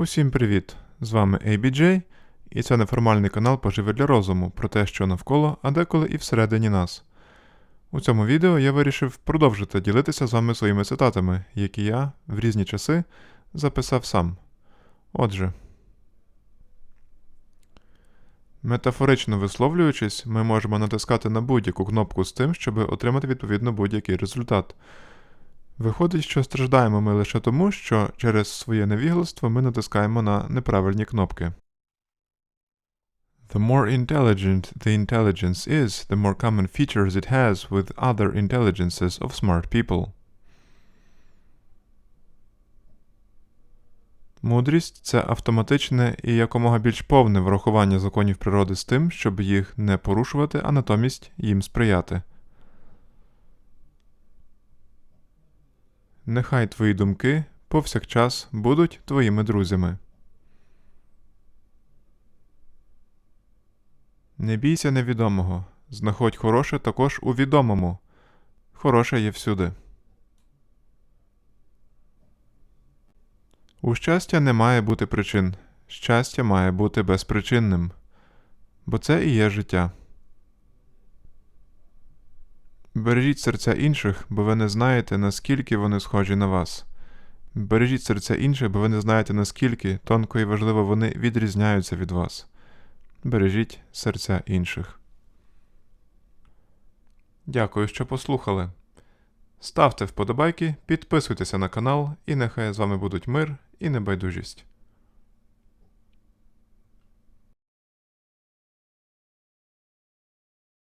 Усім привіт! З вами ABJ, і це неформальний канал Поживи для розуму про те, що навколо, а деколи і всередині нас. У цьому відео я вирішив продовжити ділитися з вами своїми цитатами, які я в різні часи записав сам. Отже, метафорично висловлюючись, ми можемо натискати на будь-яку кнопку з тим, щоб отримати відповідно будь-який результат. Виходить, що страждаємо ми лише тому, що через своє невігластво ми натискаємо на неправильні кнопки. The more intelligent the intelligence is, the more common features it has with other intelligences of smart people. Мудрість це автоматичне і якомога більш повне врахування законів природи з тим, щоб їх не порушувати, а натомість їм сприяти. Нехай твої думки повсякчас будуть твоїми друзями. Не бійся невідомого. Знаходь хороше також у відомому. Хороше є всюди. У щастя не має бути причин. Щастя має бути безпричинним. Бо це і є життя. Бережіть серця інших, бо ви не знаєте, наскільки вони схожі на вас. Бережіть серця інших, бо ви не знаєте, наскільки тонко і важливо вони відрізняються від вас. Бережіть серця інших. Дякую, що послухали. Ставте вподобайки, підписуйтеся на канал, і нехай з вами будуть мир і небайдужість.